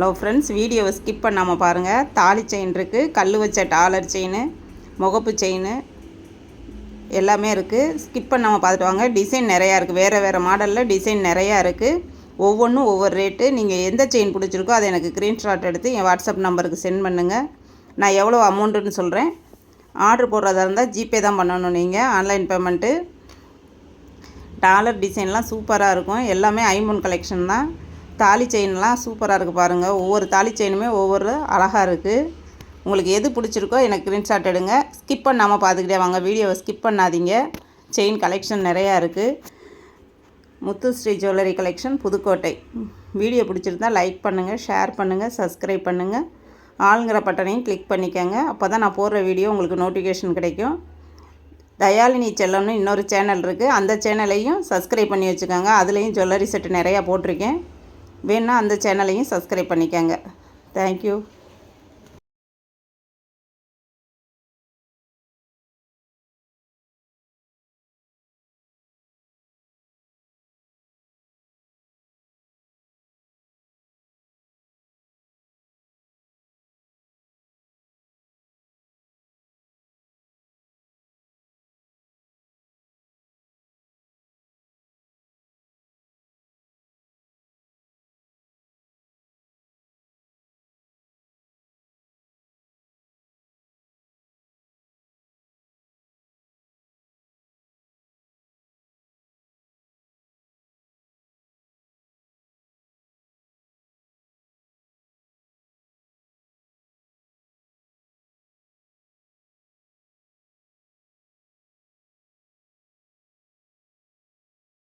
Hello friends வீடியோவை skip பண்ணாமல் பாருங்கள் தாலி செயின் இருக்குது கல் வச்ச டாலர் செயின் முகப்பு செயின் எல்லாமே இருக்குது ஸ்கிப் பண்ணாமல் பார்த்துட்டு வாங்க. டிசைன் நிறையா இருக்குது வேறு வேறு மாடலில் டிசைன் நிறையா இருக்குது ஒவ்வொன்றும் ஒவ்வொரு ரேட்டு நீங்கள் எந்த செயின் பிடிச்சிருக்கோ அதை எனக்கு ஸ்க்ரீன்ஷாட் எடுத்து என் வாட்ஸ்அப் நம்பருக்கு சென்ட் பண்ணுங்கள் நான் எவ்வளோ அமௌண்ட்டுன்னு சொல்கிறேன் ஆர்டர் போடுறதா இருந்தால் ஜிபே தான் பண்ணணும் நீங்கள் ஆன்லைன் பேமெண்ட்டு டாலர் டிசைன்லாம் சூப்பராக இருக்கும். எல்லாமே ஐமோன் கலெக்ஷன் தான். தாலி செயின்லாம் சூப்பராக இருக்குது பாருங்கள் ஒவ்வொரு தாலி செயினுமே ஒவ்வொரு அழகாக இருக்குது உங்களுக்கு எது பிடிச்சிருக்கோ எனக்கு ஸ்க்ரீன்ஷாட் எடுங்க. ஸ்கிப் பண்ணாமல் பார்த்துக்கிட்டே வாங்க. வீடியோவை ஸ்கிப் பண்ணாதீங்க. செயின் கலெக்ஷன் நிறையா இருக்குது Muthu Sri jewellery collection Pudukkottai. Video பிடிச்சிருந்தா லைக் பண்ணுங்கள் ஷேர் பண்ணுங்கள் சப்ஸ்கிரைப் பண்ணுங்கள் ஆளுங்கிற பட்டனையும் கிளிக் பண்ணிக்கோங்க. அப்போ தான் நான் போடுற வீடியோ உங்களுக்கு நோட்டிஃபிகேஷன் கிடைக்கும். தயாலினி செல்லம்னு இன்னொரு சேனல் இருக்குது அந்த சேனலையும் சப்ஸ்கிரைப் பண்ணி வச்சுக்கோங்க. அதுலேயும் ஜுவல்லரி செட்டு நிறையா போட்டிருக்கேன். வேணால் அந்த சேனலையும் சப்ஸ்கிரைப் பண்ணிக்கோங்க. தேங்க்யூ